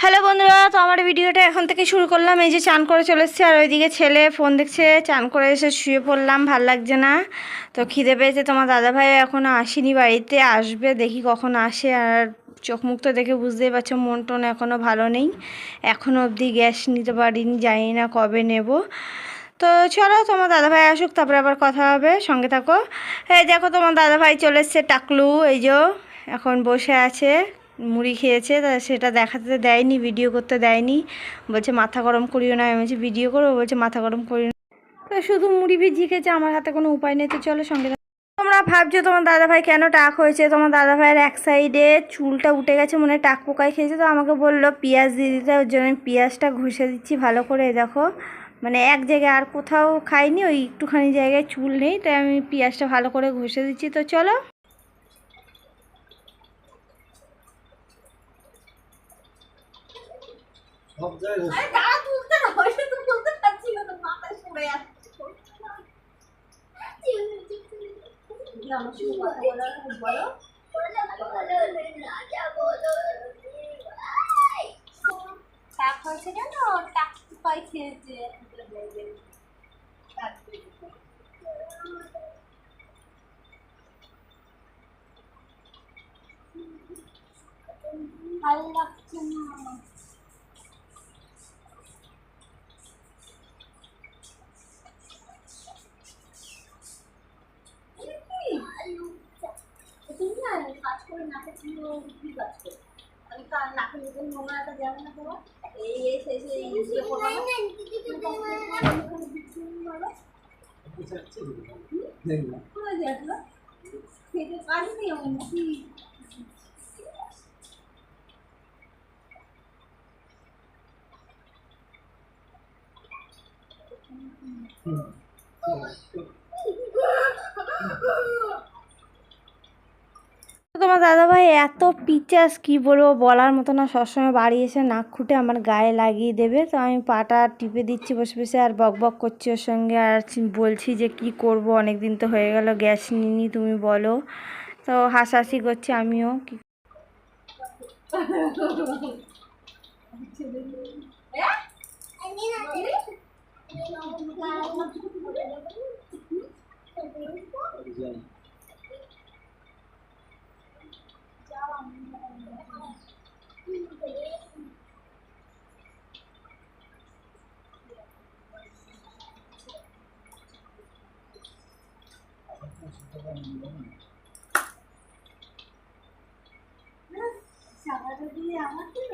Hello বন্ধুরা, তো আমার ভিডিওটা এখন থেকে শুরু করলাম। এই যে চান করে চলে এসেছি, আর ওইদিকে ছেলে ফোন দেখছে, চান করে এসে শুয়ে পড়লাম, ভালো লাগছে না। তো খিদে পেয়েছে তোমার দাদাভাই এখনও আসেনি বাড়িতে, আসবে, দেখি কখন আসে। আর চোখ মুখ তো দেখে বুঝতেই পারছ, মন টন এখনও ভালো নেই। এখনও অবধি গ্যাস নিতে পারিনি, জানি না কবে নেব। তো চলো তোমার দাদাভাই আসুক, তারপরে আবার কথা হবে, সঙ্গে থাকো। এই দেখো, তোমার দাদাভাই চলে এসছে, টাকলু, এই যে এখন বসে আছে। মুড়ি খেয়েছে, তা সেটা দেখাতে দেয়নি ভিডিও করতে দেয়নি। বলছে, মাথা গরম করিও না। আমি বলছি ভিডিও করব? বলছে, মাথা গরম করিও না। তো শুধু মুড়ি ভিজিয়ে খেয়েছে, আমার হাতে কোনো উপায় নেই। তো চলো সঙ্গে তোমরা ভাবছ, তোমার দাদাভাই কেন টাক হয়েছে? তোমার দাদাভাইয়ের এক সাইডে চুলটা উঠে গেছে, মনে টাক পোকায় খেয়েছে। তো আমাকে বলল, পেঁয়াজ দিয়ে দিতে ওর জন্য আমি পেঁয়াজটা ঘষে দিচ্ছি ভালো করে দেখো। মানে এক জায়গায় আর কোথাও খাইনি, ওই একটুখানি জায়গায় চুল নেই, তাই আমি পেঁয়াজটা ভালো করে ঘষে দিচ্ছি। তো চলো। সব জায়গায় তুলতে না পাই খেয়েছে। ভালো লাগছে তুমি না কাজ করে নাকে ছিল কি কাজ করে আমি কার নাকে পারি নোংরাটা যাবে না তোমার এই এসে এসে এই ইয়ে করব না দেখলাম কোথায় যাচ্ছিল খেতে পারিনি আমি কি তোমার দাদাভাই, এত পিচাস, কি বলব, বলার মতো না, সবসময় বাড়ি এসে নাক খুঁটে আমার গায়ে লাগিয়ে দেবে। তো আমি পাটা টিপে দিচ্ছি, বসে বসে আর বক বক করছি ওর সঙ্গে আর বলছি যে কি করব অনেক দিন তো হয়ে গেল, গ্যাস নিনি তুমি বলো। তো হাসাহাসি করছি আমিও। যাই সাবাটা দিয়ে আমার দেবে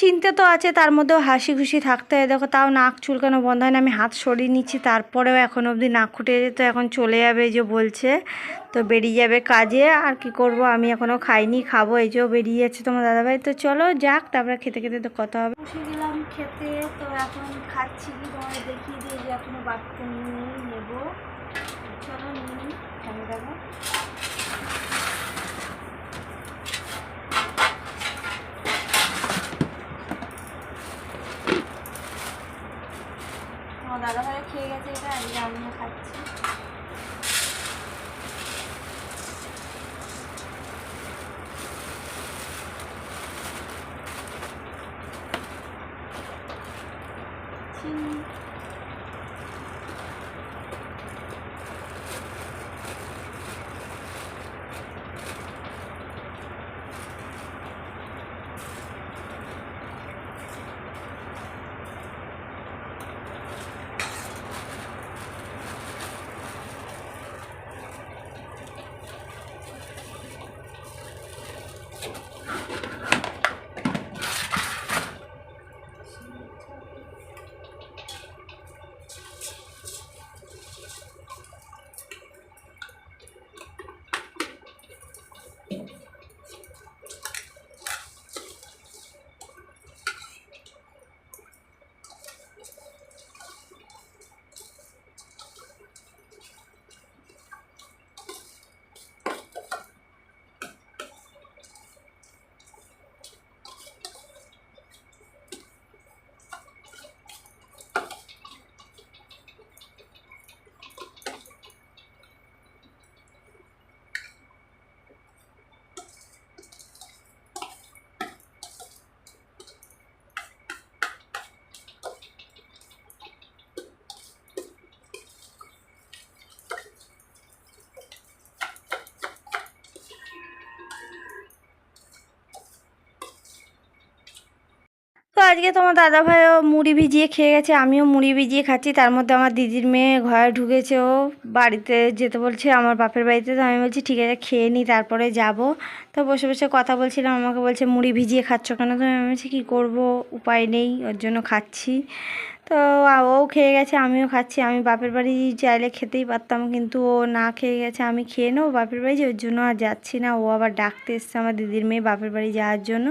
চিনতে তো আছে, তার মধ্যেও হাসি খুশি থাকতে হয়। দেখো, তাও নাক চুলকানো বন্ধ হয় না, আমি হাত সরিয়ে নিচ্ছি, তারপরেও এখন অবধি নাক খুঁটে তো এখন চলে যাবে যে বলছে, তো বেরিয়ে যাবে কাজে, আর কি করব? আমি এখনও খাইনি, খাব, এই যে বেরিয়ে যাচ্ছে তোমার দাদাভাই। তো চলো যাক, তারপরে খেতে খেতে তো কথা হবে। বসে গেলাম খেতে, তো এখন খাচ্ছি কি তোমাদের দেখিয়ে দিয়ে এখনও বাড়িতে নিয়ে নেব। চলো নিই আমার দাদাভাই খেয়ে গেছে এটা আজকে আমিও খাচ্ছি। চিনি। আজকে তোমার দাদা ভাইও মুড়ি ভিজিয়ে খেয়ে গেছে, আমিও মুড়ি ভিজিয়ে খাচ্ছি। তার মধ্যে আমার দিদির মেয়ে ঘরে ঢুকেছে, ও বাড়িতে যেতে বলছে, আমার বাপের বাড়িতে। তো আমি বলছি, ঠিক আছে, খেয়ে নিই তারপরে যাব। তো বসে বসে কথা বলছিলাম, আমাকে বলছে, মুড়ি ভিজিয়ে খাচ্ছ কেন? তো আমি বলছি, কী করব? উপায় নেই, ওর জন্য খাচ্ছি। তো ও খেয়ে গেছে, আমিও খাচ্ছি। আমি বাপের বাড়ি চাইলে খেতেই পারতাম, কিন্তু ও না খেয়ে গেছে, আমি খেয়ে নেব বাপের বাড়ি। ওর জন্য আর যাচ্ছি না। ও আবার ডাকতে এসছে আমার দিদির মেয়ে বাপের বাড়ি যাওয়ার জন্য।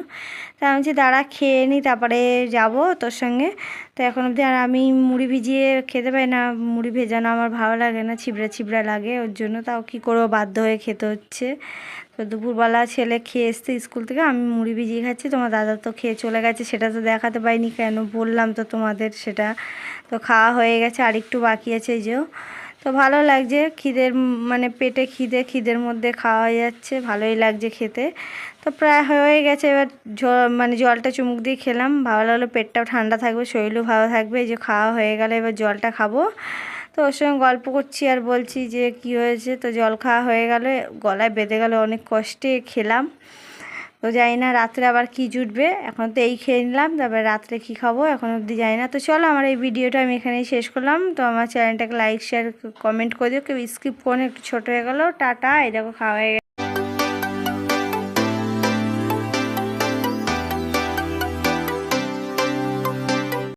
তা আমি বলছি, দাঁড়া, খেয়ে নিই তারপরে যাব তোর সঙ্গে। তো এখন অবধি আর আমি মুড়ি ভিজিয়ে খেতে পারি না। মুড়ি ভেজানো আমার ভালো লাগে না, ছিবড়া ছিবড়া লাগে ওর জন্য। তাও কী করব? বাধ্য হয়ে খেতে হচ্ছে। তো দুপুরবেলা ছেলে খেয়ে এসছে স্কুল থেকে, আমি মুড়ি ভিজিয়ে খাচ্ছি, তোমার দাদা তো খেয়ে চলে গেছে, সেটা তো দেখাতে পাইনি, কেন বললাম তো তোমাদের সেটা। তো খাওয়া হয়ে গেছে, আর একটু বাকি আছে যেও তো ভালো লাগছে, খিদের মানে পেটে খিদে, খিদের মধ্যে খাওয়া হয়ে যাচ্ছে, ভালোই লাগছে খেতে। তো প্রায় হয়ে গেছে, এবার মানে জলটা চুমুক দিয়ে খেলাম, ভালো লাগল, পেটটাও ঠান্ডা থাকবে, শরীরও ভালো থাকবে, এই যে খাওয়া হয়ে গেলে, এবার জলটা খাব। তো ওর সঙ্গে গল্প করছি আর বলছি যে কি হয়েছে, তো জল খাওয়া হয়ে গেল, গলায় বেঁধে গেল, অনেক কষ্টে খেলাম। তো জানি না রাত্রে আবার কি জুটবে, এখন তো এই খেয়ে নিলাম, তারপরে রাত্রে কি খাব, এখন অবধি জানি না। তো চলো আমার এই ভিডিওটা আমি এখানেই শেষ করলাম। তো আমার চ্যানেলটাকে লাইক শেয়ার কমেন্ট করে দিও, কেউ স্কিপ করে একটু ছোটো হয়ে গেলো, টাটা, এই দেখো খাওয়া হয়ে